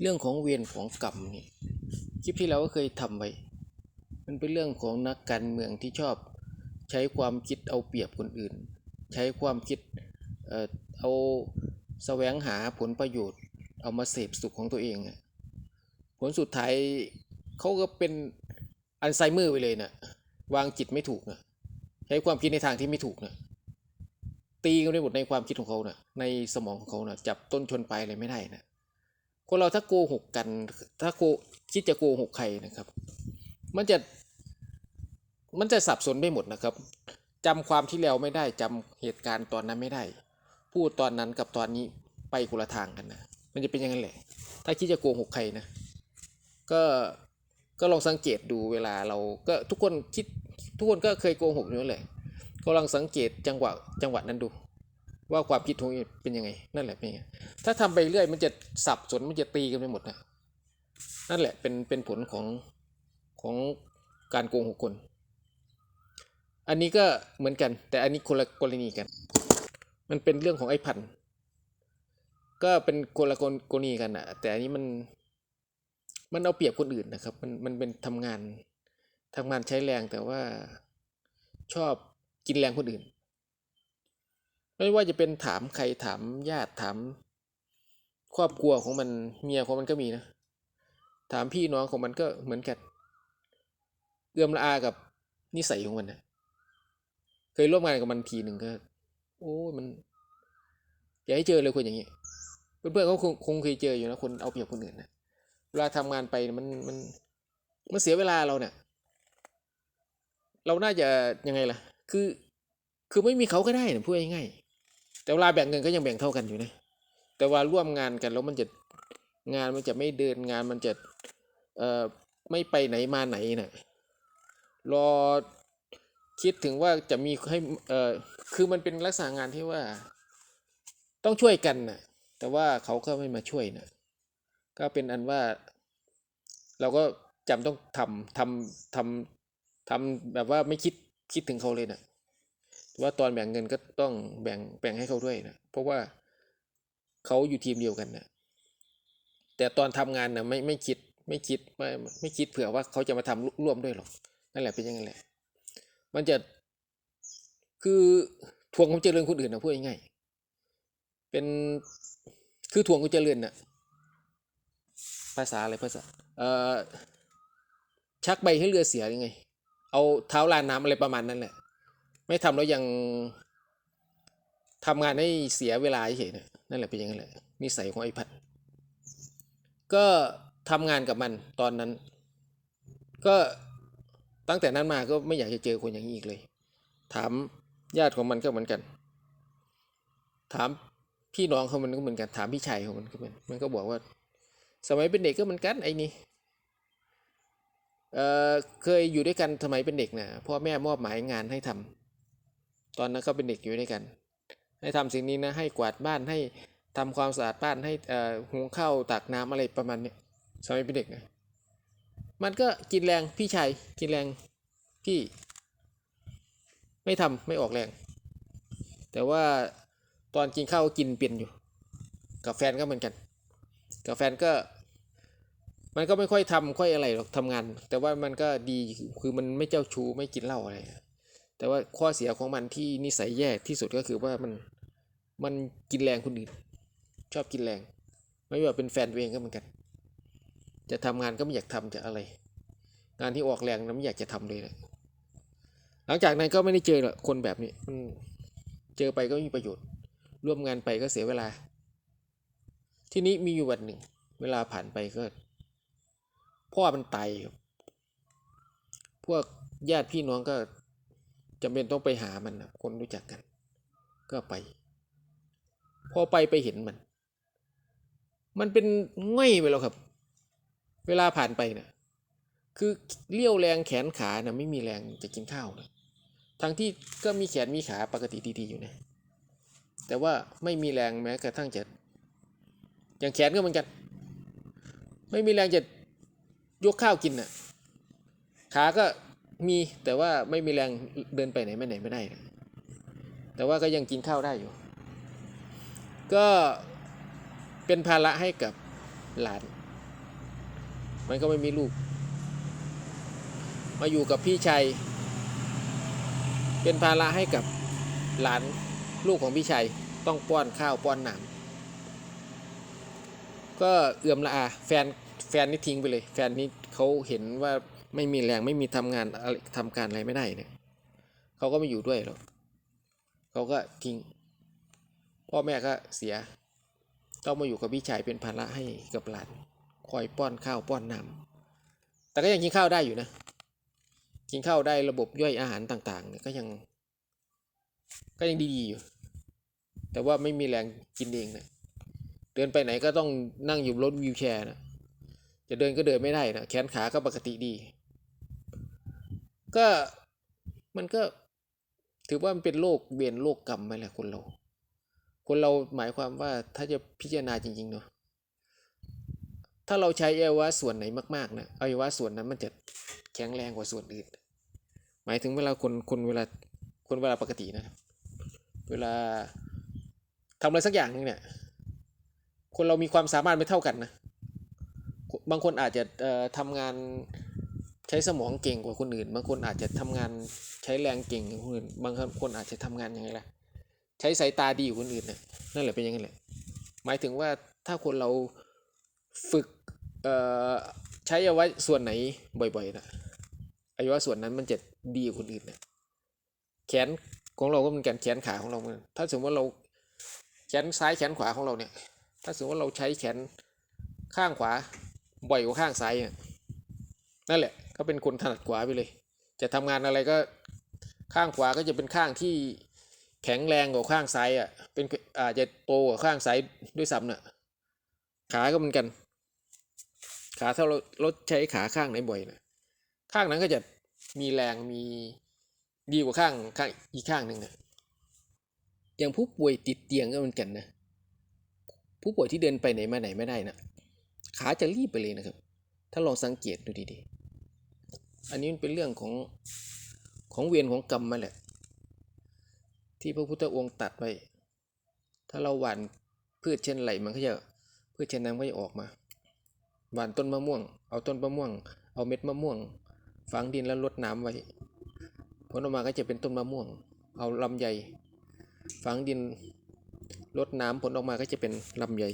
เรื่องของเวรของกรรมนี่คลิปที่เราก็เคยทำไว้ มันเป็นเรื่องของนักการเมืองที่ชอบ ใช้ความคิดเอาเปรียบคนอื่น ใช้ความคิดเอ่อเอาแสวงหาผลประโยชน์ เอามาเสพสุขของตัวเอง ผลสุดท้ายเขาก็เป็นอัลไซเมอร์ไปเลยนะวางจิตไม่ถูกนะใช้ความคิดในทางที่ไม่ถูกนะตีกันไปหมดในความคิดของเขานะในสมองของเขานะจับต้นชนปลายอะไรไม่ได้นะ คนเราถ้าโกหกกัน ถ้าโกคิดจะโกหกใครนะครับ มันจะ มันจะสับสนไปหมดนะครับจำความที่แล้วไม่ได้จำเหตุการณ์ตอนนั้นไม่ได้ พูดตอนนั้นกับตอนนี้ไปคนละทางกันนะ มันจะเป็นอย่างนั้นแหละ ถ้าคิดจะโกหกใครนะ ก็ ก็ลองสังเกตดูเวลาเรา ก็ทุกคนคิด ทุกคนก็เคยโกหกอยู่นั่นแหละก็ลองสังเกตจังหวะ จังหวะนั้นดู ว่าความคิดของเป็นยังไง นั่นแหละเป็นยังไงถ้าทำไปเรื่อยมันจะสับสนมันจะตีกันไปหมดนะนั่นแหละเป็นเป็นผลของของการโกงหกคน อันนี้ก็เหมือนกัน แต่อันนี้คนละกรณีกัน มันเป็นเรื่องของไอ้พันธุ์ก็เป็นคนละกรณีกันอะแต่อันนี้มันมันเอาเปรียบคนอื่นนะครับ มันมันเป็นทำงานทำงานใช้แรงแต่ว่าชอบกินแรงคนอื่น ไม่ว่าจะเป็นถามใครถามญาติถาม ครอบครัวของมันเมียของมันก็มีนะ ถามพี่น้องของมันก็เหมือนกันเอื้อมละอากับนิสัยของมันนะเคยร่วมงานกับมันทีหนึ่งก็ โอ้ยมันอย่าให้เจอเลยคนอย่างนี้เพื่อนๆเขาคงคงเคยเจออยู่นะคนเอาเปรียบคนอื่นนะเวลาทำงานไปมันมันมันเสียเวลาเราเนี่ย เราน่าจะยังไงล่ะ คือ คือไม่มีเขาก็ได้นะพูดง่ายๆ แต่เวลาแบ่งเงินก็ยังแบ่งเท่ากันอยู่นะแต่ว่าร่วมงานกันแล้วมันจะงานมันจะไม่เดินงานมันจะเอ่อไม่ไปไหนมาไหนน่ะรอคิดถึงว่าจะมีให้เอ่อคือมันเป็นลักษณะงานที่ว่า ต้องช่วยกันน่ะแต่ว่าเขาก็ไม่มาช่วยน่ะก็เป็นอันว่า เราก็จำต้องทำทำทำทำแบบว่าไม่คิดคิดถึงเขาเลยนะ แต่ว่าตอนแบ่งเงินก็ต้องแบ่งแบ่งให้เขาด้วยนะเพราะว่าเขาอยู่ทีมเดียวกันนะแต่ตอนทำงานนะไม่ไม่คิดไม่คิดไม่ไม่คิดเผื่อว่าเขาจะมาทำร่วมด้วยหรอกนั่นแหละเป็นยังไงแหละ มันจะคือทวงความเจริญคนอื่นนะพูดง่ายๆเป็นคือทวงความเจริญน่ะภาษาอะไรภาษาเอ่อชักใบให้เรือเสียยังไง เอาเท้าลานน้ำอะไรประมาณนั้นแหละ ไม่ทำแล้วยังทำงานให้เสียเวลาเฉยๆนั่นแหละเป็นอย่างนั้นแหละนิสัยของไอ้พัดก็ทำงานกับมันตอนนั้น ก็ตั้งแต่นั้นมาก็ไม่อยากจะเจอคนอย่างนี้อีกเลย ถามญาติของมันก็เหมือนกัน ถามพี่น้องเขามันก็เหมือนกันถามพี่ชายของมันก็เหมือนมันก็บอกว่า สมัยเป็นเด็กก็เหมือนกันไอ้นี่เออเคยอยู่ด้วยกันสมัยเป็นเด็กนะพ่อแม่มอบหมายงานให้ทำ ตอนนั้นก็เป็นเด็กอยู่ด้วยกัน ให้ทำสิ่งนี้นะให้กวาดบ้านให้ทำความสะอาดบ้านให้อ่อหุงข้าวตักน้ำอะไรประมาณเนี้ยสมัยเป็นเด็กนะมันก็กินแรงพี่ชายกินแรงพี่ ไม่ทำไม่ออกแรง แต่ว่าตอนกินข้าวก็กินเปลี่ยนอยู่ กับแฟนก็เหมือนกัน กับแฟนก็ มันก็ไม่ค่อยทำค่อยอะไรหรอกทำงาน แต่ว่ามันก็ดีคือมันไม่เจ้าชู้ไม่กินเหล้าอะไร แต่ว่าข้อเสียของมันที่นิสัยแย่ที่สุดก็คือว่ามันมันกินแรงคนอื่นชอบกินแรง ไม่ว่าเป็นแฟนตัวเองก็เหมือนกัน จะทำงานก็ไม่อยากทำจะอะไร งานที่ออกแรงนะไม่อยากจะทำเลยนะหลังจากนั้นก็ไม่ได้เจอหรอกคนแบบนี้มันเจอไปก็ไม่มีประโยชน์ ร่วมงานไปก็เสียเวลา ที่นี้มีอยู่วันหนึ่ง เวลาผ่านไปก็พ่อมันตายครับพวกญาติพี่น้องก็ จำเป็นต้องไปหามันนะคนรู้จักกัน ก็ไป พอไปไปเห็นมัน มันเป็นง่อยไปแล้วครับ เวลาผ่านไปนะคือเลี้ยวแรงแขนขานะไม่มีแรงจะกินข้าวนะทั้งที่ก็มีแขนมีขาปกติดีๆอยู่นะ แต่ว่าไม่มีแรงแม้กระทั่งจะอย่างแขนก็เหมือนกัน ไม่มีแรงจะยกข้าวกินน่ะขาก็ มีแต่ว่าไม่มีแรงเดินไปไหนไม่ไหนไม่ได้ แต่ว่าก็ยังกินข้าวได้อยู่ ก็เป็นภาระให้กับหลาน มันก็ไม่มีลูก มาอยู่กับพี่ชายเป็นภาระให้กับหลานลูกของพี่ชายต้องป้อนข้าวป้อนน้ำก็เอื่อมละอาแฟนแฟนนี่ทิ้งไปเลย แฟนนี่เขาเห็นว่า ไม่มีแรงไม่มีทำงานอะไรทำการอะไรไม่ได้เนี่ยเขาก็ไม่อยู่ด้วยหรอกเขาก็ทิ้ง พ่อแม่ก็เสีย ต้องมาอยู่กับพี่ชายเป็นภาระให้กับหลานคอยป้อนข้าวป้อนน้ำแต่ก็ยังกินข้าวได้อยู่นะ กินข้าวได้ระบบย่อยอาหารต่างๆเนี่ยก็ยัง ก็ยังดีๆอยู่ แต่ว่าไม่มีแรงกินเองนะเดินไปไหนก็ต้องนั่งอยู่รถวีลแชร์นะจะเดินก็เดินไม่ได้นะแขนขาก็ปกติดี ก็มันก็ถือว่ามันเป็นโรคเวียนโรคกรรมไหมแหละคนเรา คนเราหมายความว่าถ้าจะพิจารณาจริง ๆ เนาะถ้าเราใช้อวัยวะส่วนไหนมากๆนะอวัยวะส่วนนั้นมันจะแข็งแรงกว่าส่วนอื่น หมายถึงเวลาคนคนเวลาคนเวลาปกตินะครับ เวลาทำอะไรสักอย่างนึงเนี่ย คนเรามีความสามารถไม่เท่ากันนะ บางคนอาจจะทำงาน ใช้สมองเก่งกว่าคนอื่น บางคนอาจจะทำงานใช้แรงเก่งกว่าคนอื่น บางคนอาจจะทำงานยังไงล่ะ ใช้สายตาดีกว่าคนอื่นน่ะนั่นแหละเป็นย่างนั้นแหละ หมายถึงว่าถ้าคนเราฝึกเอ่อใช้อวัยวะส่วนไหนบ่อยๆนะอวัยวะส่วนนั้นมันจะดีกว่าคนอื่นนะแขนของเราก็เหมือนกันแขนขาของเราเหมือนกันถ้าสมมติว่าเราแขนซ้ายแขนขวาของเราเนี่ย ถ้าสมมติว่าเราใช้แขนข้างขวาบ่อยกว่าข้างซ้ายเนี่ยนั่นแหละ ก็เป็นคนถนัดขวาไปเลย จะทำงานอะไรก็ข้างขวาก็จะเป็นข้างที่แข็งแรงกว่าข้างซ้ายอะ เป็นอาจจะโตกว่าข้างซ้ายด้วยซ้ำเน่ะขาก็เหมือนกัน ขาถ้าเราเราใช้ขาข้างไหนบ่อยนะข้างนั้นก็จะมีแรงมีดีกว่าข้างข้างอีกข้างหนึ่งนะอย่างผู้ป่วยติดเตียงก็เหมือนกันนะผู้ป่วยที่เดินไปไหนมาไหนไม่ได้นะขาจะรีบไปเลยนะครับ ถ้าลองสังเกตดูดีๆ อันนี้มันเป็นเรื่องของของเวียนของกรรมมาแหละ ที่พระพุทธองค์ตัดไว้ถ้าเราหว่านพืชเช่นไรมันก็จะพืชเช่นนั้นก็จะออกมาหว่านต้นมะม่วง เอาต้นมะม่วง เอาเม็ดมะม่วง ฝังดินแล้วรดน้ำไว้ผลออกมาก็จะเป็นต้นมะม่วง เอาลำไยฝังดินรดน้ำผลออกมาก็จะเป็นลำไย